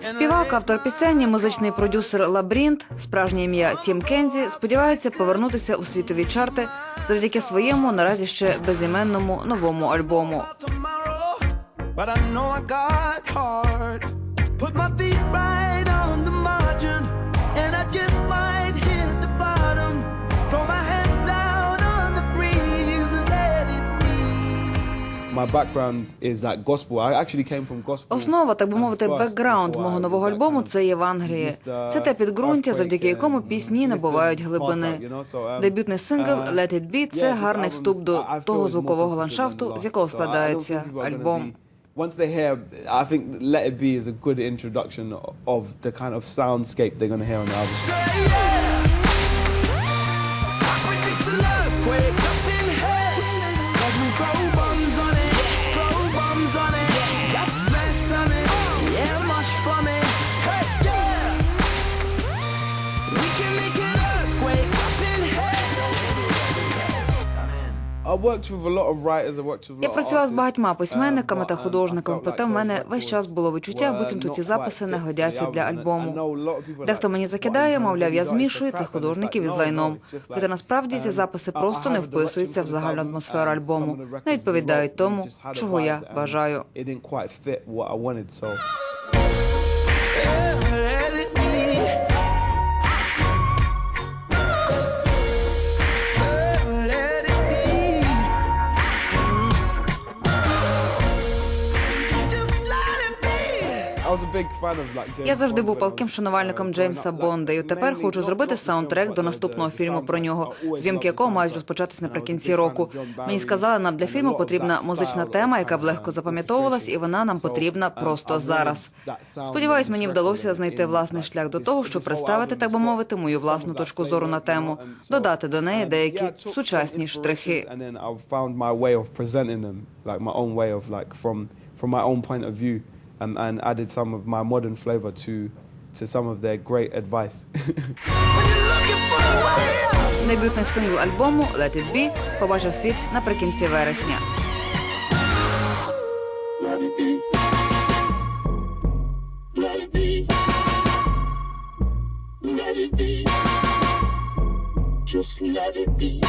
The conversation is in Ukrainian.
Співак, автор пісень, музичний продюсер Лабрінт, справжнє ім'я Тім Кензі, сподівається повернутися у світові чарти завдяки своєму наразі ще безіменному новому альбому. Put my feet right on the margin, and I just My background is like gospel. I actually came from gospel. Основа, так би um, мовити, бекграунд мого нового альбому це Євангеліє. Це те підґрунтя, завдяки якому пісні набувають глибини. um, Дебютний сингл uh, «Let It Be» це гарний вступ до того звукового ландшафту, з якого складається альбом. Once they hear, I think "Let It Be" is a good introduction of the kind of soundscape they're gonna hear on the album. Я працював з багатьма um, письменниками та um, художниками, проте в мене весь час було відчуття, буцімто ці записи не годяться для альбому. Дехто мені закидає, мовляв, я змішую crap?" цих художників із "No, no, лайном. Проте насправді ці um, записи просто не вписуються в загальну атмосферу альбому, не відповідають тому, чого я бажаю. Я завжди був палким шанувальником uh, Джеймса Бонда, і тепер хочу зробити саундтрек до наступного фільму про нього, зйомки якого мають розпочатись наприкінці року. Мені сказали, нам для фільму потрібна музична тема, яка б um, легко запам'ятовувалась, і вона нам потрібна um, просто зараз. Сподіваюсь, мені вдалося знайти власний шлях до того, щоб представити, так би мовити, мою власну точку зору на тему, додати до неї um, деякі сучасні штрихи. from my own point of view, um, and added some of my modern flavor to to some of their great advice. Дебютний сингл альбому «Let It Be» побачив світ наприкінці вересня. Just let it be.